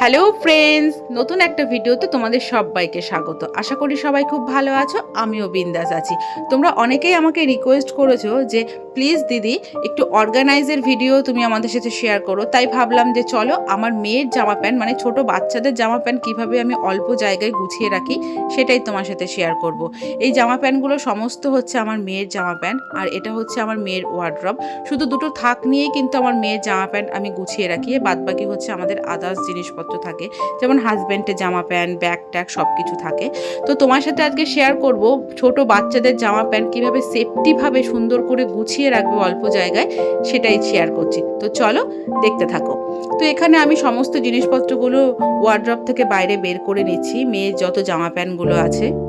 Hello friends নতুন একটা ভিডিওতে তোমাদের সবাইকে স্বাগত। আশা করি সবাই খুব ভালো আছো, আমিও বিন্দাস আছি। তোমরা অনেকেই আমাকে রিকোয়েস্ট করেছ যে প্লিজ দিদি, একটু অর্গানাইজের ভিডিও তুমি আমাদের সাথে শেয়ার করো। তাই ভাবলাম যে, চলো, আমার মেয়ের জামা প্যান্ট মানে ছোট বাচ্চাদের জামা প্যান্ট কীভাবে আমি অল্প জায়গায় গুছিয়ে রাখি, সেটাই তোমার সাথে শেয়ার করব। এই জামা প্যান্টগুলো সমস্ত হচ্ছে আমার মেয়ের জামা প্যান্ট, আর এটা হচ্ছে আমার মেয়ের ওয়ার্ড্রপ শুধু দুটো থাক নিয়েই কিন্তু আমার মেয়ের জামা প্যান্ট আমি গুছিয়ে রাখি বাদ বাকি হচ্ছে আমাদের আদার্স জিনিসপত্র। থাকে, যেমন হাজব্যান্ডের জামা প্যান্ট ব্যাগ ট্যাগ সব কিছু থাকে। তো তোমার সাথে আজকে শেয়ার করব ছোট বাচ্চাদের জামা প্যান্ট কীভাবে সেফটিভাবে সুন্দর করে গুছিয়ে রাখবে অল্প জায়গায়, সেটাই শেয়ার করছি। তো চলো দেখতে থাকো। তো এখানে আমি সমস্ত জিনিসপত্রগুলো ওয়ার্ড্রপ থেকে বাইরে বের করে নিচ্ছি। মেয়ের যত জামা প্যান্টগুলো আছে।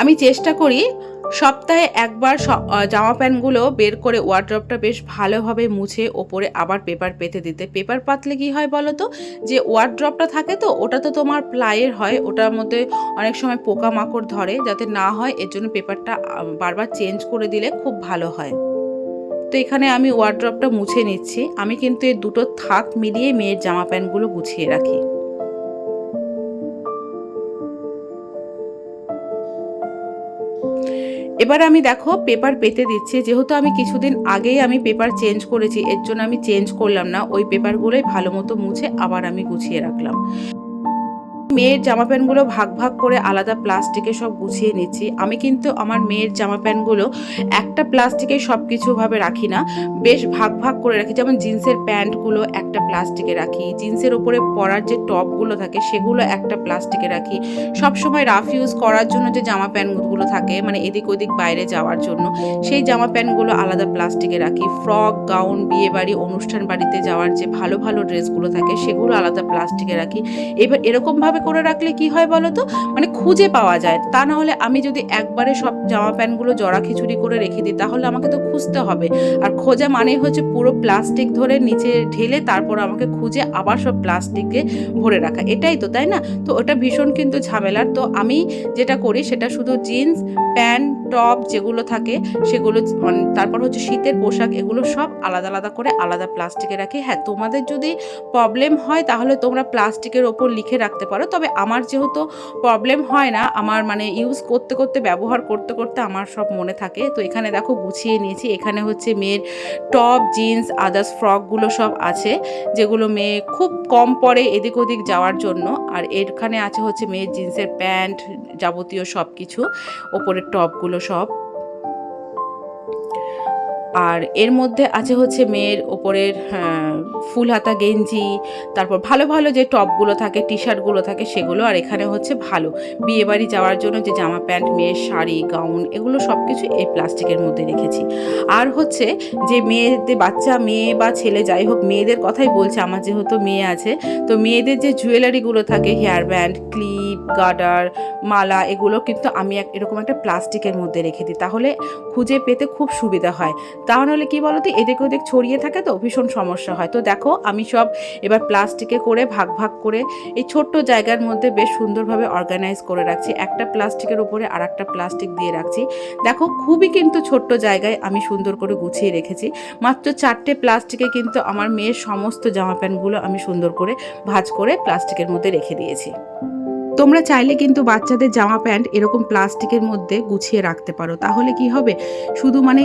আমি চেষ্টা করি সপ্তাহে একবার জামা প্যান্টগুলো বের করে ওয়ার্ড্রপটা বেশ ভালোভাবে মুছে ওপরে আবার পেপার পেতে দিতে। পেপার পাতলে কি হয় বলো তো? যে ওয়ার্ড্রপটা থাকে তো, ওটা তো তোমার প্লাইয়ের হয়, ওটার মধ্যে অনেক সময় পোকামাকড় ধরে যাতে না হয়, এর জন্য পেপারটা বারবার চেঞ্জ করে দিলে খুব ভালো হয়। তো এখানে আমি ওয়ার্ড্রপটা মুছে নিচ্ছি। আমি কিন্তু এই দুটো থাক মিলিয়ে মেয়ের জামা প্যান্টগুলো গুছিয়ে রাখি। এবার আমি দেখো পেপার পেতে দিচ্ছি। যেহেতু আমি কিছুদিন আগেই আমি পেপার চেঞ্জ করেছি, এর জন্য আমি চেঞ্জ করলাম না। ওই পেপারগুলোই ভালো মতো মুছে আবার আমি গুছিয়ে রাখলাম। মেয়ের জামা প্যান্টগুলো ভাগ ভাগ করে আলাদা প্লাস্টিকে সব গুছিয়ে নিচ্ছি। আমি কিন্তু আমার মেয়ের জামা প্যান্টগুলো একটা প্লাস্টিকে সব কিছুভাবে রাখি না, বেশ ভাগ ভাগ করে রাখি। যেমন জিন্সের প্যান্টগুলো একটা প্লাস্টিকে রাখি, জিন্সের ওপরে পরার যে টপগুলো থাকে সেগুলো একটা প্লাস্টিকে রাখি। সব সময় রাফ ইউজ করার জন্য যে জামা প্যান্টগুলো থাকে মানে এদিক ওদিক বাইরে যাওয়ার জন্য, সেই জামা প্যান্টগুলো আলাদা প্লাস্টিকে রাখি। ফ্রক, গাউন বিয়ে বাড়ি অনুষ্ঠান বাড়িতে যাওয়ার যে ভালো ভালো ড্রেসগুলো থাকে সেগুলো আলাদা প্লাস্টিকে রাখি। এবার এরকমভাবে করে রাখলে কি হয় বলো তো? মানে খুঁজে পাওয়া যায়। তা না হলে আমি যদি একবারে সব জামা প্যান্টগুলো জড়া খিচুড়ি করে রেখে দিই, তাহলে আমাকে তো খুঁজতে হবে। আর খোঁজা মানেই হচ্ছে পুরো প্লাস্টিক ধরে নিচে ঢেলে তারপর আমাকে খুঁজে আবার সব প্লাস্টিকে ভরে রাখা। এটাই তো, তাই না? তো ওটা ভীষণ কিন্তু ঝামেলার। তো আমি যেটা করি, সেটা শুধু জিন্স, প্যান্ট, টপ যেগুলো থাকে, সেগুলো মানে তারপর হচ্ছে শীতের পোশাক, এগুলো সব আলাদা আলাদা করে আলাদা প্লাস্টিকে রাখি। হ্যাঁ তোমাদের যদি প্রবলেম হয়, তাহলে তোমরা প্লাস্টিকের ওপর লিখে রাখতে পারো। তবে আমার যেহেতু প্রবলেম হয় না, আমার মানে ইউজ করতে করতে, ব্যবহার করতে করতে আমার সব মনে থাকে। তো এখানে দেখো গুছিয়ে নিয়েছি। এখানে হচ্ছে মেয়ের টপ জিন্স আদার্স ফ্রকগুলো সব আছে, যেগুলো মেয়ে খুব কম পরে এদিক ওদিক যাওয়ার জন্য। আর এখানে আছে হচ্ছে মেয়ের জিন্সের প্যান্ট যাবতীয় সব কিছু ওপরের টপগুলো সব। আর এর মধ্যে আছে হচ্ছে মেয়ের ওপরের হ্যাঁ, ফুল হাতা গেঞ্জি তারপর ভালো ভালো যে টপগুলো থাকে টি শার্টগুলো থাকে সেগুলো আর এখানে হচ্ছে ভালো। বিয়ে বাড়ি যাওয়ার জন্য যে জামা প্যান্ট মেয়ের শাড়ি গাউন এগুলো সব কিছু এই প্লাস্টিকের মধ্যে রেখেছি। আর হচ্ছে যে মেয়েদের বাচ্চা মেয়ে বা ছেলে যাই হোক মেয়েদের কথাই বলছে আমার যেহেতু মেয়ে আছে তো মেয়েদের যে জুয়েলারিগুলো থাকে হেয়ার ব্যান্ড ক্লিপ গার্ডার মালা এগুলো কিন্তু আমি এক এরকম একটা প্লাস্টিকের মধ্যে রেখে দিই। তাহলে খুঁজে পেতে খুব সুবিধা হয়। তাহলে কি বলতো এদিক ওদিক ছড়িয়ে থাকে তো, ভীষণ সমস্যা হয়। তো দেখো, আমি সব এবার প্লাস্টিকে করে, ভাগ ভাগ করে এই ছোট্ট জায়গার মধ্যে বেশ সুন্দরভাবে অর্গানাইজ করে রাখছি। একটা প্লাস্টিকের উপরে আর একটা প্লাস্টিক দিয়ে রাখছি। দেখো, খুবই কিন্তু ছোট্ট জায়গায় আমি সুন্দর করে গুছিয়ে রেখেছি। মাত্র চারটে প্লাস্টিকে কিন্তু আমার মেয়ের সমস্ত জামা প্যান্টগুলো আমি সুন্দর করে ভাঁজ করে প্লাস্টিকের মধ্যে রেখে দিয়েছি। তোমরা চাইলে কিন্তু বাচ্চাদের জামা প্যান্ট এরকম প্লাস্টিকের মধ্যে গুছিয়ে রাখতে পারো। তাহলে কি হবে? শুধু মানে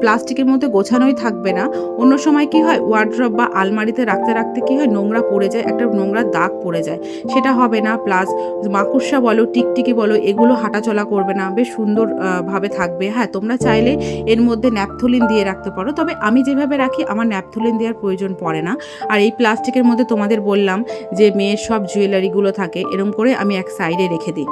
প্লাস্টিকের মধ্যে গোছানোই থাকবে না। অন্য সময় কি হয়? ওয়ার্ড্রপ বা আলমারিতে রাখতে রাখতে কি হয়? নোংরা পড়ে যায় একটা নোংরা দাগ পড়ে যায়। সেটা হবে না। প্লাস মাকুসা বলো টিকটিকি বলো এগুলো হাঁটাচলা করবে না। বেশ সুন্দর আহ, ভাবে থাকবে। হ্যাঁ তোমরা চাইলে এর মধ্যে ন্যাপথলিন দিয়ে রাখতে পারো। তবে আমি যেভাবে রাখি আমার ন্যাপথলিন দেওয়ার প্রয়োজন পড়ে না। আর এই প্লাস্টিকের মধ্যে তোমাদের বললাম যে মেয়ের সব জুয়েলারিগুলো থাকে এরকম করে আমি এক সাইডে রেখে দিই।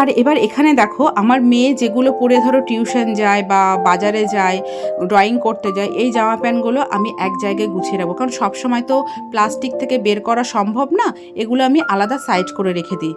আর এবার এখানে দেখো, আমার মেয়ে যেগুলো পরে ধরো টিউশন যায় বা বাজারে যায় ড্রয়িং করতে যায়, এই জামা প্যান্টগুলো আমি এক জায়গায় গুছিয়ে রাখব। কারণ সবসময় তো প্লাস্টিক থেকে বের করা সম্ভব না, এগুলো আমি আলাদা সাইড করে রেখে দিই।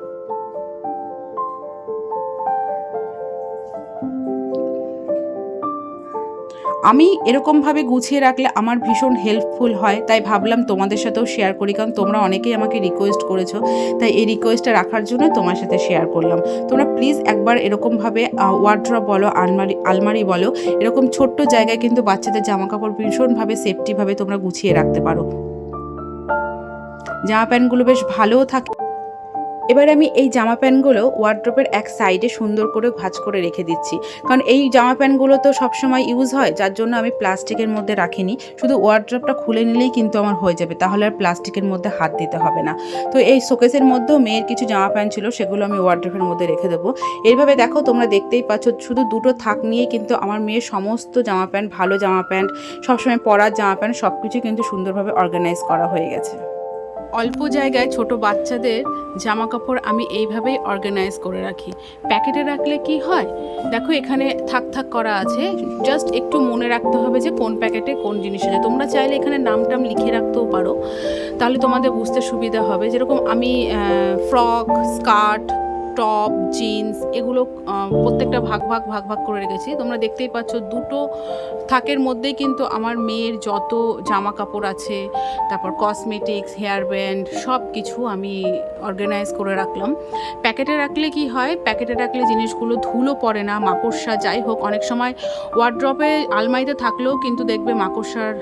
আমি এরকমভাবে গুছিয়ে রাখলে আমার ভীষণ হেল্পফুল হয়। তাই ভাবলাম তোমাদের সাথেও শেয়ার করি, কারণ তোমরা অনেকেই আমাকে রিকোয়েস্ট করেছ। তাই এই রিকোয়েস্টটা রাখার জন্য তোমার সাথে শেয়ার করলাম। তোমরা প্লিজ একবার এরকমভাবে ওয়ার্ড্রপ বলো, আলমারি আলমারি বলো, এরকম ছোট্ট জায়গায় কিন্তু বাচ্চাদের জামা কাপড় ভীষণভাবে সেফটিভাবে তোমরা গুছিয়ে রাখতে পারো। জামা প্যান্টগুলো বেশ ভালোও থাকে। এবার আমি এই জামা প্যান্টগুলো ওয়ার্ড্রপের এক সাইডে সুন্দর করে ভাঁজ করে রেখে দিচ্ছি। কারণ এই জামা প্যান্টগুলো তো সবসময় ইউজ হয়, যার জন্য আমি প্লাস্টিকের মধ্যে রাখিনি। শুধু ওয়ার্ড্রপটা খুলে নিলেই কিন্তু আমার হয়ে যাবে, তাহলে আর প্লাস্টিকের মধ্যে হাত দিতে হবে না। তো এই শোকেসের মধ্যেও মেয়ের কিছু জামা প্যান্ট ছিল, সেগুলো আমি ওয়ার্ড্রপের মধ্যে রেখে দেবো। এইভাবে দেখো, তোমরা দেখতেই পাচ্ছ, শুধু দুটো থাক নিয়ে কিন্তু আমার মেয়ের সমস্ত জামা প্যান্ট, ভালো জামা প্যান্ট, সবসময় পরার জামা প্যান্ট সব কিছু কিন্তু সুন্দরভাবে অর্গানাইজ করা হয়ে গেছে। অল্প জায়গায় ছোট বাচ্চাদের জামা কাপড় আমি এইভাবেই অর্গানাইজ করে রাখি। প্যাকেটে রাখলে কি হয়? দেখো এখানে থাক থাক করা আছে। জাস্ট একটু মনে রাখতে হবে যে কোন প্যাকেটে কোন জিনিস আছে। তোমরা চাইলে এখানে নাম টাম লিখে রাখতেও পারো। তাহলে তোমাদের বুঝতে সুবিধা হবে। যেরকম আমি ফ্রক, স্কার্ট টপ জিন্স এগুলো প্রত্যেকটা ভাগ ভাগ ভাগ ভাগ করে রেখেছি। তোমরা দেখতেই পাচ্ছ দুটো থাকের মধ্যেই কিন্তু আমার মেয়ের যত জামা কাপড় আছে, তারপর কসমেটিক্স হেয়ার ব্যান্ড সব কিছু আমি অর্গানাইজ করে রাখলাম। প্যাকেটে রাখলে কি হয়? প্যাকেটে রাখলে জিনিসগুলো ধুলো পড়ে না, মাকড়সা যাই হোক, অনেক সময় ওয়ার্ড্রপে আলমারিতে থাকলেও কিন্তু দেখবে মাকড়সার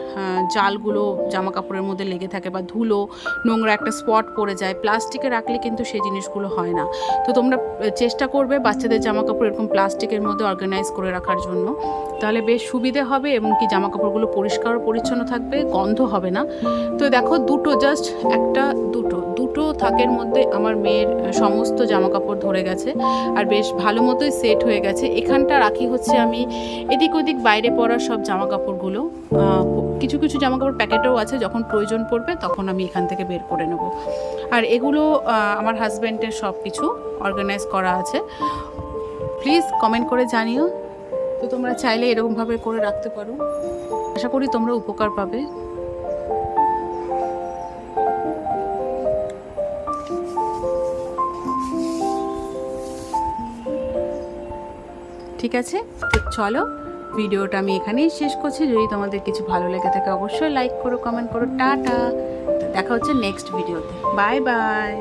জালগুলো জামা কাপড়ের মধ্যে লেগে থাকে বা ধুলো, নোংরা একটা স্পট পড়ে যায়। প্লাস্টিকে রাখলে কিন্তু সেই জিনিসগুলো হয় না। তো তোমরা চেষ্টা করবে বাচ্চাদের জামা কাপড় এরকম প্লাস্টিকের মধ্যে অর্গানাইজ করে রাখার জন্য। তাহলে বেশ সুবিধে হবে এবং কি জামা কাপড়গুলো পরিষ্কার পরিচ্ছন্ন থাকবে, গন্ধ হবে না। তো দেখো, দুটো জাস্ট একটা, দুটো। দুটো থাকের মধ্যে আমার মেয়ের সমস্ত জামা কাপড় ধরে গেছে আর বেশ ভালো মতোই সেট হয়ে গেছে। এখানটা রাখি হচ্ছে আমি এদিক ওদিক বাইরে পরা সব জামা কাপড়গুলো কিছু কিছু জামা কাপড় প্যাকেটেও আছে, যখন প্রয়োজন পড়বে তখন আমি এখান থেকে বের করে নেব। আর এগুলো আমার হাজব্যান্ডের সব কিছু অর্গানাইজ করা আছে। প্লিজ কমেন্ট করে জানিও। তো তোমরা চাইলে এরকমভাবে করে রাখতে পারো। আশা করি তোমরা উপকার পাবে। ঠিক আছে? চলো। ভিডিওটা আমি এখানেই শেষ করছি। যদি তোমাদের কিছু ভালো লেগে থাকে, অবশ্যই লাইক করো কমেন্ট করো। টাটা। দেখা হচ্ছে নেক্সট ভিডিওতে বাই বাই